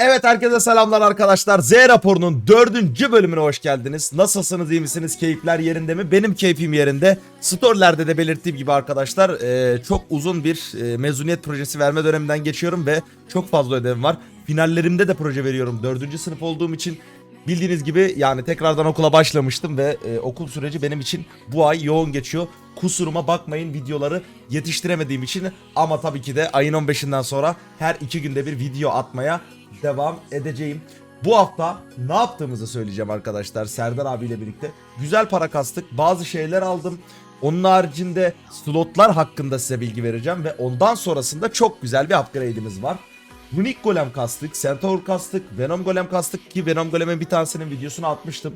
Evet herkese selamlar arkadaşlar. Z raporunun dördüncü bölümüne hoş geldiniz. Nasılsınız iyi misiniz? Keyifler yerinde mi? Benim keyfim yerinde. Storylerde de belirttiğim gibi arkadaşlar e, çok uzun bir e, mezuniyet projesi verme döneminden geçiyorum ve çok fazla ödevim var. Finallerimde de proje veriyorum. Dördüncü sınıf olduğum için bildiğiniz gibi yani tekrardan okula başlamıştım ve e, okul süreci benim için bu ay yoğun geçiyor. Kusuruma bakmayın videoları yetiştiremediğim için ama tabii ki de ayın 15'inden sonra her iki günde bir video atmaya devam edeceğim. Bu hafta ne yaptığımızı söyleyeceğim arkadaşlar Serdar abiyle birlikte. Güzel para kastık. Bazı şeyler aldım. Onun haricinde slotlar hakkında size bilgi vereceğim ve ondan sonrasında çok güzel bir upgrade'imiz var. Unique Golem kastık, Centaur kastık, Venom Golem kastık ki Venom Golem'in bir tanesinin videosunu atmıştım.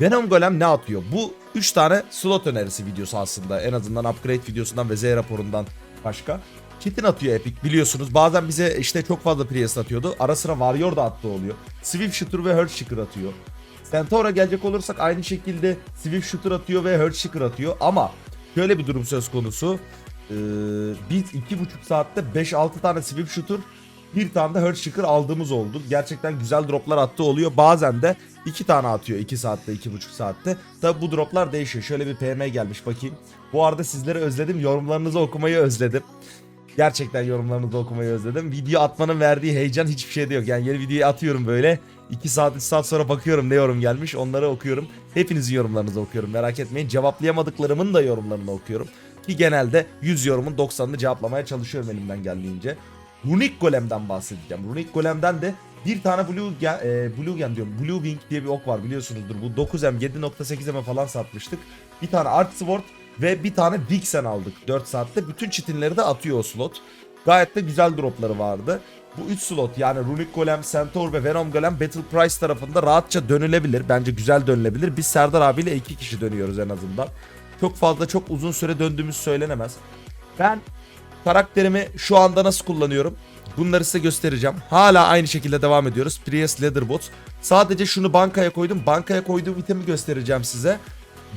Venom Golem ne atıyor? Bu 3 tane slot önerisi videosu aslında. En azından upgrade videosundan ve Z raporundan başka. Kitin atıyor Epic biliyorsunuz. Bazen bize işte çok fazla Priest atıyordu. Ara sıra Warrior da attığı oluyor. Swift Shooter ve Earthshaker atıyor. Centaur'a gelecek olursak aynı şekilde Swift Shooter atıyor ve Earthshaker atıyor. Ama şöyle bir durum söz konusu. Ee, biz 2,5 saatte 5-6 tane Swift Shooter bir tane de Earthshaker aldığımız oldu. Gerçekten güzel droplar attığı oluyor. Bazen de 2 tane atıyor 2 saatte 2,5 saatte. Tabi bu droplar değişiyor. Şöyle bir PM gelmiş bakayım. Bu arada sizleri özledim. Yorumlarınızı okumayı özledim. Gerçekten yorumlarınızı okumayı özledim. Video atmanın verdiği heyecan hiçbir şeyde yok. Yani yeni videoyu atıyorum böyle. 2 saat 3 saat sonra bakıyorum ne yorum gelmiş. Onları okuyorum. Hepinizin yorumlarınızı okuyorum. Merak etmeyin. Cevaplayamadıklarımın da yorumlarını okuyorum. Ki genelde 100 yorumun 90'ını cevaplamaya çalışıyorum elimden geldiğince. Runic Golem'den bahsedeceğim. Runic Golem'den de bir tane Blue e, Blue Gen diyorum. Blue Wing diye bir ok var biliyorsunuzdur. Bu 9M 7.8M falan satmıştık. Bir tane Art Sword ve bir tane Vixen aldık 4 saatte. Bütün çitinleri de atıyor o slot. Gayet de güzel dropları vardı. Bu 3 slot yani Runic Golem, Centaur ve Venom Golem Battle Price tarafında rahatça dönülebilir. Bence güzel dönülebilir. Biz Serdar abiyle 2 kişi dönüyoruz en azından. Çok fazla çok uzun süre döndüğümüz söylenemez. Ben karakterimi şu anda nasıl kullanıyorum? Bunları size göstereceğim. Hala aynı şekilde devam ediyoruz. Prius Leatherbot. Sadece şunu bankaya koydum. Bankaya koyduğum itemi göstereceğim size.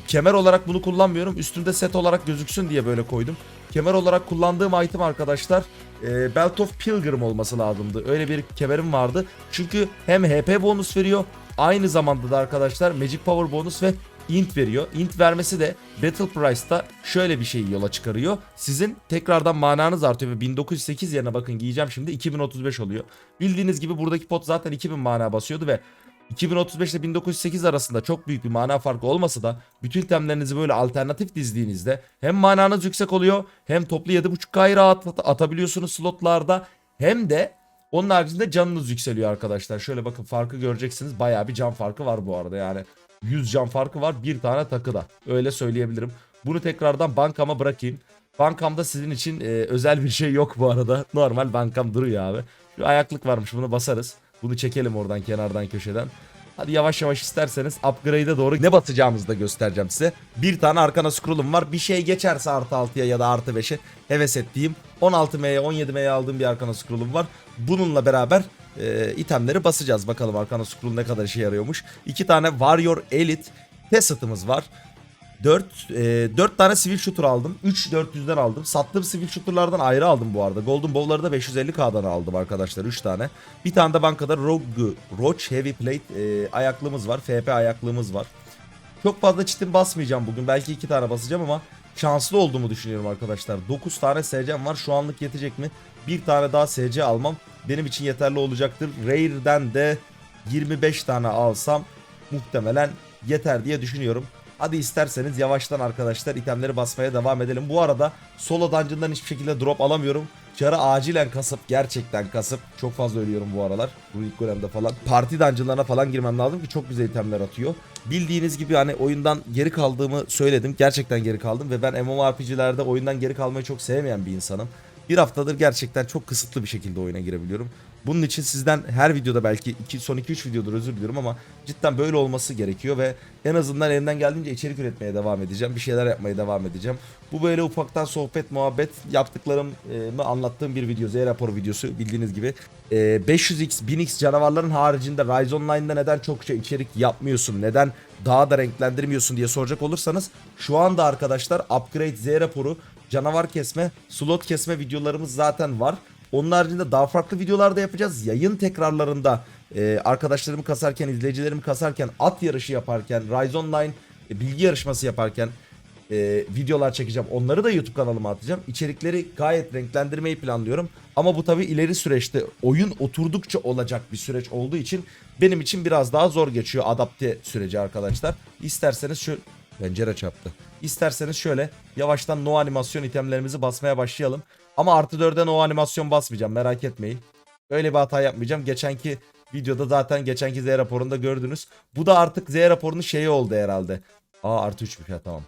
Kemer olarak bunu kullanmıyorum. Üstünde set olarak gözüksün diye böyle koydum. Kemer olarak kullandığım item arkadaşlar e, Belt of Pilgrim olması lazımdı. Öyle bir kemerim vardı. Çünkü hem HP bonus veriyor. Aynı zamanda da arkadaşlar Magic Power bonus ve int veriyor. Int vermesi de Battle Price'ta şöyle bir şeyi yola çıkarıyor. Sizin tekrardan mananız artıyor ve 1908 yerine bakın giyeceğim şimdi 2035 oluyor. Bildiğiniz gibi buradaki pot zaten 2000 mana basıyordu ve 2035 ile 1908 arasında çok büyük bir mana farkı olmasa da bütün itemlerinizi böyle alternatif dizdiğinizde hem mananız yüksek oluyor hem toplu 7.5K'yı rahat at- atabiliyorsunuz slotlarda hem de onun haricinde canınız yükseliyor arkadaşlar. Şöyle bakın farkı göreceksiniz. Bayağı bir can farkı var bu arada yani. 100 can farkı var bir tane takıda. Öyle söyleyebilirim. Bunu tekrardan bankama bırakayım. Bankamda sizin için e, özel bir şey yok bu arada. Normal bankam duruyor abi. Şu ayaklık varmış bunu basarız. Bunu çekelim oradan kenardan köşeden. Hadi yavaş yavaş isterseniz upgrade'e doğru ne batacağımızı da göstereceğim size. Bir tane arkana scroll'um var. Bir şey geçerse artı 6'ya ya da artı 5'e heves ettiğim 16M'ye 17M'ye aldığım bir arkana scroll'um var. Bununla beraber e, itemleri basacağız. Bakalım arkana scroll ne kadar işe yarıyormuş. İki tane Warrior Elite Test'ımız var. 4 e, 4 tane Civil Shooter aldım. 3 400'den aldım. Sattığım Civil Shooter'lardan ayrı aldım bu arada. Golden Bow'ları da 550k'dan aldım arkadaşlar 3 tane. Bir tane de bankada Rogue Roach Heavy Plate e, ayaklığımız var. FP ayaklığımız var. Çok fazla çitin basmayacağım bugün. Belki 2 tane basacağım ama şanslı olduğumu düşünüyorum arkadaşlar. 9 tane SC'm var. Şu anlık yetecek mi? Bir tane daha SC almam benim için yeterli olacaktır. Rare'den de 25 tane alsam muhtemelen yeter diye düşünüyorum. Hadi isterseniz yavaştan arkadaşlar itemleri basmaya devam edelim. Bu arada solo dungeon'dan hiçbir şekilde drop alamıyorum. Çarı acilen kasıp gerçekten kasıp çok fazla ölüyorum bu aralar. Bu ilk falan. Parti dungeon'larına falan girmem lazım ki çok güzel itemler atıyor. Bildiğiniz gibi hani oyundan geri kaldığımı söyledim. Gerçekten geri kaldım ve ben MMORPG'lerde oyundan geri kalmayı çok sevmeyen bir insanım. Bir haftadır gerçekten çok kısıtlı bir şekilde oyuna girebiliyorum. Bunun için sizden her videoda belki iki, son 2-3 videodur özür diliyorum ama cidden böyle olması gerekiyor ve en azından elimden geldiğince içerik üretmeye devam edeceğim. Bir şeyler yapmaya devam edeceğim. Bu böyle ufaktan sohbet, muhabbet yaptıklarımı anlattığım bir video. Z raporu videosu bildiğiniz gibi. Ee, 500x, 1000x canavarların haricinde Rise Online'da neden çokça içerik yapmıyorsun? Neden daha da renklendirmiyorsun diye soracak olursanız şu anda arkadaşlar Upgrade Z raporu canavar kesme, slot kesme videolarımız zaten var. Onun haricinde daha farklı videolar da yapacağız. Yayın tekrarlarında e, arkadaşlarımı kasarken, izleyicilerimi kasarken, at yarışı yaparken, Rise Online e, bilgi yarışması yaparken e, videolar çekeceğim. Onları da YouTube kanalıma atacağım. İçerikleri gayet renklendirmeyi planlıyorum. Ama bu tabi ileri süreçte oyun oturdukça olacak bir süreç olduğu için benim için biraz daha zor geçiyor adapte süreci arkadaşlar. İsterseniz şu pencere çarptı. İsterseniz şöyle yavaştan no animasyon itemlerimizi basmaya başlayalım. Ama artı 4'e no animasyon basmayacağım merak etmeyin. Öyle bir hata yapmayacağım. Geçenki videoda zaten geçenki Z raporunda gördünüz. Bu da artık Z raporunun şeyi oldu herhalde. Aa artı 3'müş ya tamam.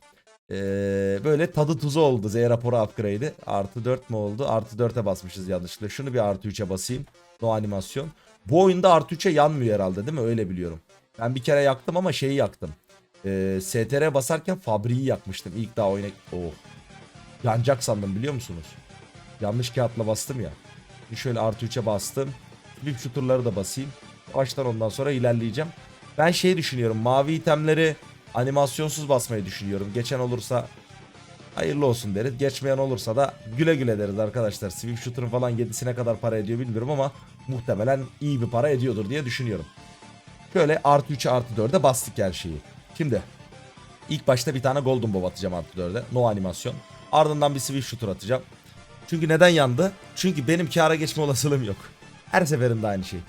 Ee, böyle tadı tuzu oldu Z raporu upgrade'i. Artı 4 mü oldu? Artı 4'e basmışız yanlışlıkla. Şunu bir artı 3'e basayım. No animasyon. Bu oyunda artı 3'e yanmıyor herhalde değil mi? Öyle biliyorum. Ben bir kere yaktım ama şeyi yaktım. Ee, STR basarken fabriği yakmıştım. İlk daha oyuna... Oh. Yanacak sandım biliyor musunuz? Yanlış kağıtla bastım ya. Şöyle artı 3'e bastım. Şu turları da basayım. Baştan ondan sonra ilerleyeceğim. Ben şey düşünüyorum. Mavi itemleri animasyonsuz basmayı düşünüyorum. Geçen olursa hayırlı olsun deriz. Geçmeyen olursa da güle güle deriz arkadaşlar. Swift Shooter'ın falan 7'sine kadar para ediyor bilmiyorum ama muhtemelen iyi bir para ediyordur diye düşünüyorum. Şöyle artı 3'e artı 4'e bastık her şeyi. Şimdi ilk başta bir tane Golden Bow atacağım artı 4'e. No animasyon. Ardından bir Swift Shooter atacağım. Çünkü neden yandı? Çünkü benim kâra geçme olasılığım yok. Her seferinde aynı şey.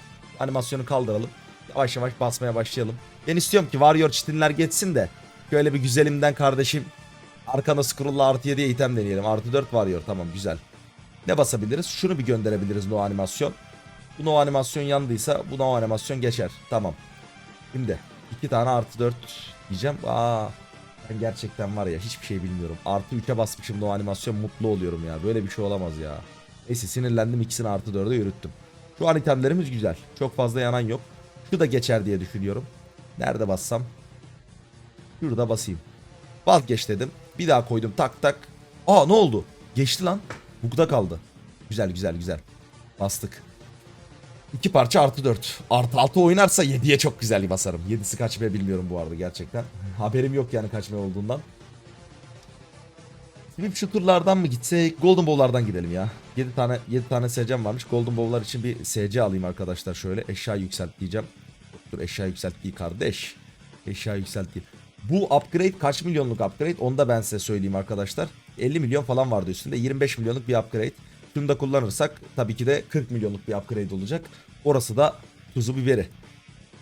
Animasyonu kaldıralım. Yavaş yavaş basmaya başlayalım. Ben istiyorum ki Warrior çitinler geçsin de şöyle bir güzelimden kardeşim arkana scroll'la artı 7'ye item deneyelim. Artı 4 Warrior tamam güzel. Ne basabiliriz? Şunu bir gönderebiliriz no animasyon. Bu no animasyon yandıysa bu no animasyon geçer. Tamam. Şimdi iki tane artı 4 diyeceğim. Aa, ben gerçekten var ya hiçbir şey bilmiyorum. Artı 3'e basmışım no animasyon mutlu oluyorum ya. Böyle bir şey olamaz ya. Neyse sinirlendim ikisini artı 4'e yürüttüm. Şu an itemlerimiz güzel. Çok fazla yanan yok. Şu da geçer diye düşünüyorum. Nerede bassam? Şurada basayım. Vazgeç dedim. Bir daha koydum tak tak. Aa ne oldu? Geçti lan. Bugda kaldı. Güzel güzel güzel. Bastık. İki parça artı 4. Artı 6 oynarsa 7'ye çok güzel basarım. 7'si kaçmaya bilmiyorum bu arada gerçekten. Haberim yok yani kaçmaya olduğundan. Flip shooter'lardan mı gitsek? Golden Bowl'lardan gidelim ya. 7 tane 7 tane SC'm varmış. Golden Bowl'lar için bir SC alayım arkadaşlar şöyle. Eşya yükselt diyeceğim. Dur eşya yükselt değil kardeş. Eşya yükselt değil. Bu upgrade kaç milyonluk upgrade? Onu da ben size söyleyeyim arkadaşlar. 50 milyon falan vardı üstünde. 25 milyonluk bir upgrade. Tüm de kullanırsak tabii ki de 40 milyonluk bir upgrade olacak. Orası da tuzu biberi.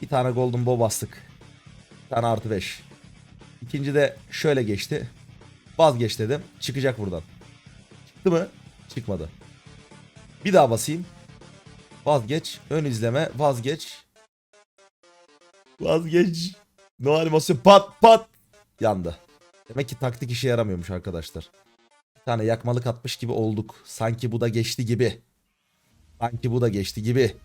Bir tane golden bow bastık. Bir tane artı 5. İkinci de şöyle geçti. Vazgeç dedim. Çıkacak buradan. Çıktı mı? Çıkmadı. Bir daha basayım. Vazgeç. Ön izleme. Vazgeç. Vazgeç. No animasyon pat pat. Yandı. Demek ki taktik işe yaramıyormuş arkadaşlar. Tane yakmalık atmış gibi olduk. Sanki bu da geçti gibi. Sanki bu da geçti gibi.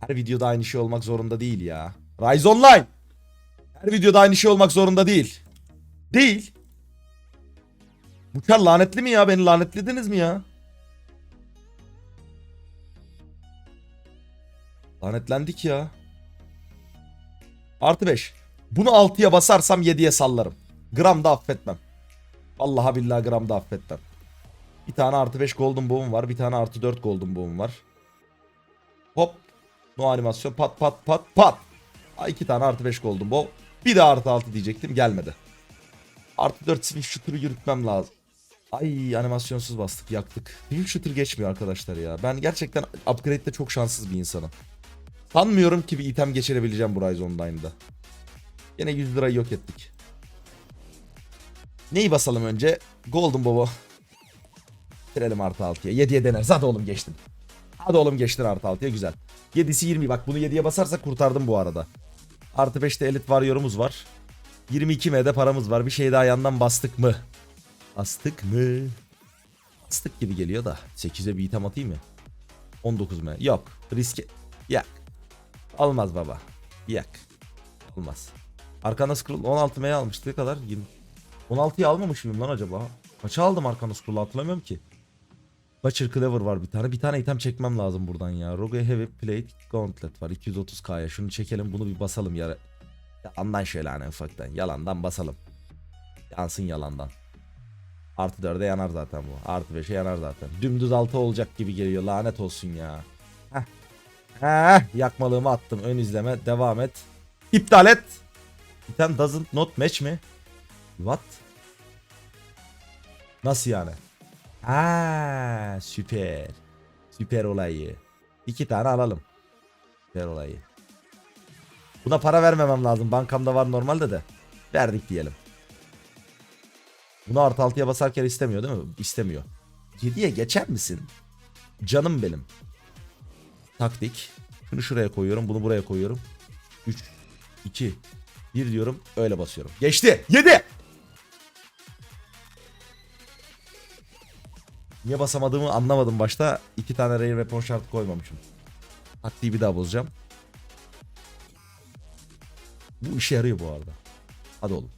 Her videoda aynı şey olmak zorunda değil ya. Rise Online. Her videoda aynı şey olmak zorunda değil. Değil. Bu çar lanetli mi ya? Beni lanetlediniz mi ya? Lanetlendik ya. Artı 5. Bunu 6'ya basarsam 7'ye sallarım. Gram da affetmem. Vallahi billahi gram da affetmem. Bir tane artı 5 golden boom var. Bir tane artı 4 golden boom var. Hop. No animasyon pat pat pat pat. Aa, iki tane artı 5 golden bow. Bir de artı 6 diyecektim gelmedi. Artı 4 Swift Shooter'ı yürütmem lazım. Ay animasyonsuz bastık yaktık. Swift Shooter geçmiyor arkadaşlar ya. Ben gerçekten upgrade'de çok şanssız bir insanım. Sanmıyorum ki bir item geçirebileceğim bu Rise Online'da. Yine 100 lirayı yok ettik. Neyi basalım önce? Golden Bow'u. Bitirelim artı 6'ya. 7'ye deneriz. Hadi oğlum geçtin. Hadi oğlum geçtin artı 6'ya güzel. 7'si 20 bak bunu 7'ye basarsak kurtardım bu arada. Artı 5'te elit varyorumuz var. 22 M'de paramız var. Bir şey daha yandan bastık mı? Bastık mı? Bastık gibi geliyor da. 8'e bir item atayım mı? 19 M. Yok. Riske. Yak. Olmaz baba. Yak. Olmaz. Arkana scroll 16 M'ye almıştı. Ne kadar? 20. 16'yı almamış mıyım lan acaba? Kaça aldım arkana scroll'u hatırlamıyorum ki. Butcher Cleaver var bir tane. Bir tane item çekmem lazım buradan ya. Rogue Heavy Plate Gauntlet var 230k'ya. Şunu çekelim bunu bir basalım ya. Yalandan şöyle hani ufaktan. Yalandan basalım. Yansın yalandan. Artı 4'e yanar zaten bu. Artı 5'e yanar zaten. Dümdüz 6 olacak gibi geliyor. Lanet olsun ya. Heh. Heh. Yakmalığımı attım. Ön izleme. Devam et. İptal et. Item doesn't not match mi? What? Nasıl yani? Ha, süper. Süper olayı. İki tane alalım. Süper olayı. Buna para vermemem lazım. Bankamda var normalde de. Verdik diyelim. Bunu artı altıya basarken istemiyor değil mi? İstemiyor. 7'ye geçer misin? Canım benim. Taktik. Şunu şuraya koyuyorum. Bunu buraya koyuyorum. 3, 2, 1 diyorum. Öyle basıyorum. Geçti. 7. Niye basamadığımı anlamadım başta. İki tane rare weapon şartı koymamışım. Taktiği bir daha bozacağım. Bu işe yarıyor bu arada. Hadi oğlum.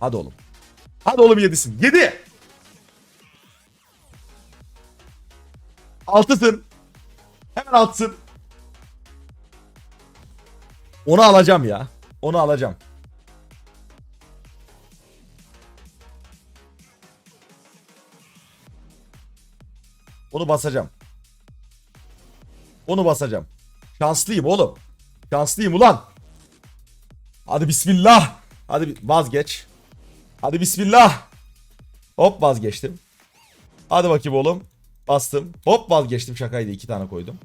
Hadi oğlum. Hadi oğlum yedisin. Yedi. Altısın. Hemen altısın. Onu alacağım ya. Onu alacağım. Onu basacağım. Onu basacağım. Şanslıyım oğlum. Şanslıyım ulan. Hadi bismillah. Hadi vazgeç. Hadi bismillah. Hop vazgeçtim. Hadi bakayım oğlum. Bastım. Hop vazgeçtim. Şakaydı. iki tane koydum.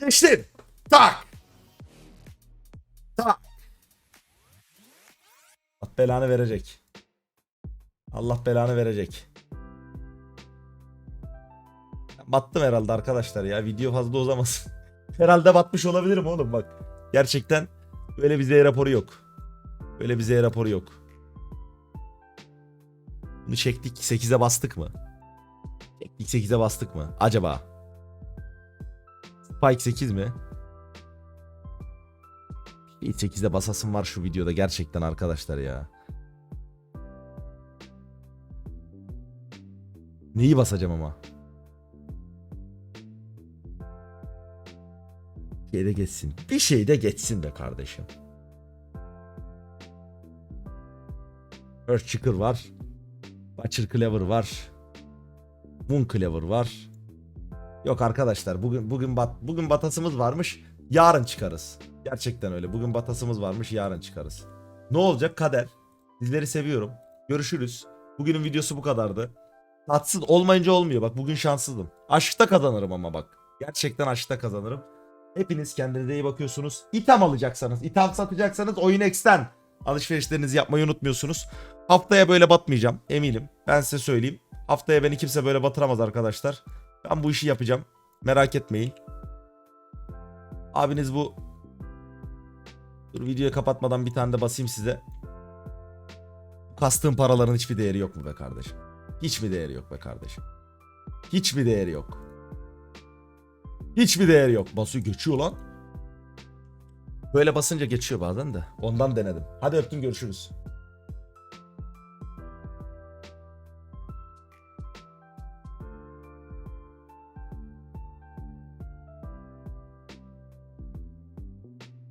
Geçtim. Tak. Tak. Allah belanı verecek. Allah belanı verecek. Battım herhalde arkadaşlar ya. Video fazla uzamasın. herhalde batmış olabilirim oğlum bak. Gerçekten böyle bir Z raporu yok. Böyle bir Z raporu yok. Bunu çektik 8'e bastık mı? Çektik 8'e bastık mı? Acaba? Spike 8 mi? Bir 8'e basasım var şu videoda gerçekten arkadaşlar ya. Neyi basacağım ama? Bir şey de geçsin. Bir şey de geçsin be kardeşim. Earth Chicker var. Butcher Cleaver var. Moon Cleaver var. Yok arkadaşlar bugün bugün bat, bugün batasımız varmış. Yarın çıkarız. Gerçekten öyle. Bugün batasımız varmış. Yarın çıkarız. Ne olacak kader? Sizleri seviyorum. Görüşürüz. Bugünün videosu bu kadardı. Tatsız olmayınca olmuyor. Bak bugün şanssızdım. Aşkta kazanırım ama bak. Gerçekten aşkta kazanırım. Hepiniz kendinize iyi bakıyorsunuz. İtham alacaksanız, itham satacaksanız Oyun X'ten alışverişlerinizi yapmayı unutmuyorsunuz. Haftaya böyle batmayacağım eminim. Ben size söyleyeyim. Haftaya beni kimse böyle batıramaz arkadaşlar. Ben bu işi yapacağım. Merak etmeyin. Abiniz bu Dur videoyu kapatmadan bir tane de basayım size. Kastığım paraların hiçbir değeri yok mu be kardeşim? Hiç mi değeri yok be kardeşim? Hiç mi değeri yok? Hiçbir değeri yok. Basıyor geçiyor lan. Böyle basınca geçiyor bazen de. Ondan denedim. Hadi öptüm görüşürüz.